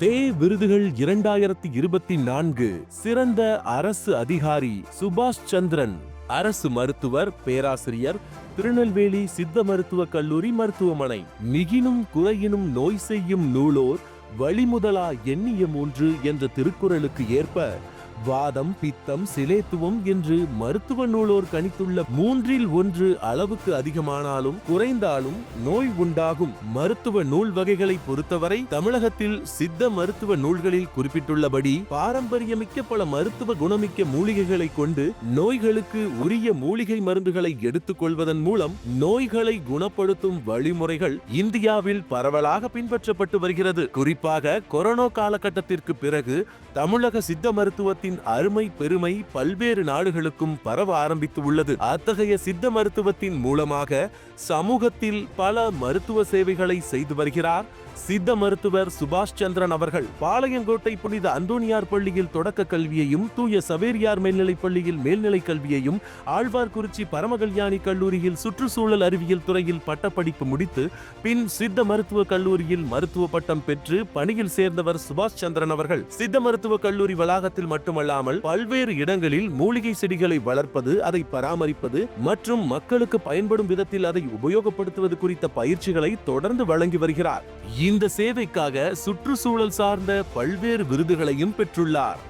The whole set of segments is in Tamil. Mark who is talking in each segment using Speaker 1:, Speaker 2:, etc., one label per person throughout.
Speaker 1: தே விருதுகள் இரண்டாயிரத்தி இருபத்தி நான்கு சிறந்த அரசு அதிகாரி சுபாஷ் சந்திரன் அரசு மருத்துவர் பேராசிரியர் திருநெல்வேலி சித்த மருத்துவக் கல்லூரி மருத்துவமனை மிகினும் குறையினும் நோய் செய்யும் நூலோர் வழிமுதலா எண்ணிய மூன்று என்ற திருக்குறளுக்கு ஏற்ப வாதம் பித்தம் சிலேத்துவம் என்று மருத்துவ நூலோர் கணித்துள்ள மூன்றில் ஒன்று அளவுக்கு அதிகமானாலும் குறைந்தாலும் நோய் உண்டாகும். மருத்துவ நூல் வகைகளை பொறுத்தவரை தமிழகத்தில் சித்த மருத்துவ நூல்களில் குறிப்பிட்டுள்ளபடி பாரம்பரியமிக்க பல மருத்துவ குணமிக்க மூலிகைகளை கொண்டு நோய்களுக்கு உரிய மூலிகை மருந்துகளை எடுத்துக்கொள்வதன் மூலம் நோய்களை குணப்படுத்தும் வழிமுறைகள் இந்தியாவில் பரவலாக பின்பற்றப்பட்டு வருகிறது. குறிப்பாக கொரோனா காலகட்டத்திற்கு பிறகு தமிழக சித்த மருத்துவத்தின் அருமை பெருமை பல்வேறு நாடுகளுக்கும் பரவ ஆரம்பித்து உள்ளது. அத்தகைய சித்த மருத்துவத்தின் மூலமாக சமூகத்தில் பல மருத்துவ சேவைகளை செய்து வருகிறார். சித்த மருத்துவர் சுபாஷ் சந்திரன் அவர்கள் பாளையங்கோட்டை புனித அந்தோனியார் பள்ளியில் தொடக்க கல்வியையும் தூய சவேரியார் மேல்நிலைப் பள்ளியில் மேல்நிலைக் கல்வியையும் ஆழ்வார்குறிச்சி பரமகல்யாணி கல்லூரியில் சுற்றுச்சூழல் அறிவியல் துறையில் பட்டப்படிப்பு முடித்து பின் சித்த மருத்துவ கல்லூரியில் மருத்துவ பட்டம் பெற்று பணியில் சேர்ந்தவர் சுபாஷ் சந்திரன் அவர்கள். சித்த மருத்துவ கல்லூரி வளாகத்தில் மட்டும் மட்டுமல்லாமல் பல்வேறு இடங்களில் மூலிகை செடிகளை வளர்ப்பது அதை பராமரிப்பது மற்றும் மக்களுக்கு பயன்படும் விதத்தில் அதை உபயோகப்படுத்துவது குறித்த பயிற்சிகளை தொடர்ந்து வழங்கி வருகிறார். இந்த சேவைக்காக சுற்றுச்சூழல் சார்ந்த பல்வேறு விருதுகளையும் பெற்றுள்ளார்.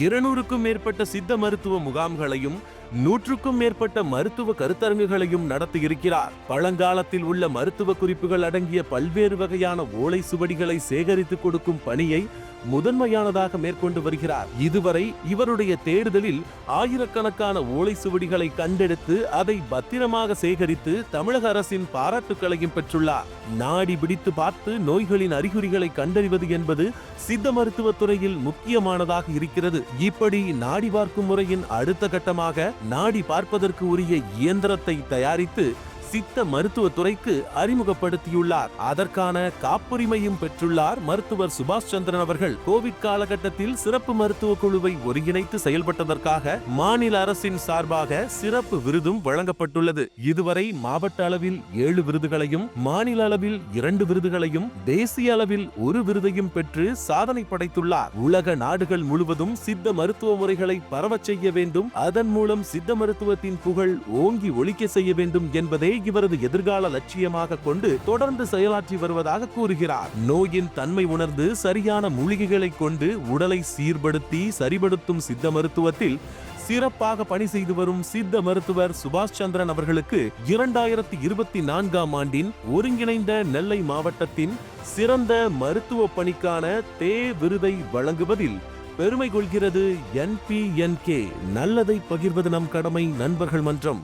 Speaker 1: இருநூறுக்கும் மேற்பட்ட சித்த மருத்துவ முகாம்களையும் நூற்றுக்கும் மேற்பட்ட மருத்துவ கருத்தரங்குகளையும் நடத்தியிருக்கிறார் பழங்காலத்தில் உள்ள மருத்துவ குறிப்புகள் அடங்கிய பல்வேறு வகையான ஓலை சுவடிகளை சேகரித்து கொடுக்கும் பணியை முதன்மையானதாக மேற்கொண்டு வருகிறார். இதுவரை இவருடைய தேடுதலில் ஆயிரக்கணக்கான ஓலை சுவடிகளை கண்டெடுத்து அதை பத்திரமாக சேகரித்து தமிழக அரசின் பாராட்டுக்களையும் பெற்றுள்ளார். நாடி பிடித்து பார்த்து நோய்களின் அறிகுறிகளை கண்டறிவது என்பது சித்த மருத்துவத் துறையில் முக்கியமானதாக இருக்கிறது. இப்படி நாடி பார்க்கும் முறையின் அடுத்த கட்டமாக நாடி பார்ப்பதற்கு உரிய இயந்திரத்தை தயாரித்து சித்த மருத்துவத்துறைக்கு அறிமுகப்படுத்தியுள்ளார். அதற்கான காப்புரிமையும் பெற்றுள்ளார் மருத்துவர் சுபாஷ் சந்திரன் அவர்கள். கோவிட் காலகட்டத்தில் சிறப்பு மருத்துவ குழுவை ஒருங்கிணைத்து செயல்பட்டதற்காக மாநில அரசின் சார்பாக சிறப்பு விருதும் வழங்கப்பட்டுள்ளது. இதுவரை மாவட்ட அளவில் ஏழு விருதுகளையும் மாநில அளவில் இரண்டு விருதுகளையும் தேசிய அளவில் ஒரு விருதையும் பெற்று சாதனை படைத்துள்ளார். உலக நாடுகள் முழுவதும் சித்த மருத்துவ முறைகளை பரவச் செய்ய வேண்டும். அதன் மூலம் சித்த மருத்துவத்தின் புகழ் ஓங்கி ஒழிக்க செய்ய வேண்டும் என்பதே இவரது எதிர்கால லட்சியமாக கொண்டு தொடர்ந்து செயலாற்றி வருவதாக கூறுகிறார். நோயின் தன்மை உணர்ந்து சரியான மூலிகைகளை கொண்டு உடலை சீர்படுத்தி சரிபடுத்தும் சித்த மருத்துவத்தில் சிறப்பாக பணி செய்து வரும் சித்த மருத்துவர் சுபாஷ் சந்திரன் அவர்களுக்கு இரண்டாயிரத்தி இருபத்தி நான்காம் ஆண்டின் ஒருங்கிணைந்த நெல்லை மாவட்டத்தின் சிறந்த மருத்துவ பணிக்கான தே விருதை வழங்குவதில் பெருமை கொள்கிறது என்பிஎன்கே நல்லதை பகிர்வது நம் கடமை நண்பர்கள் மன்றம்.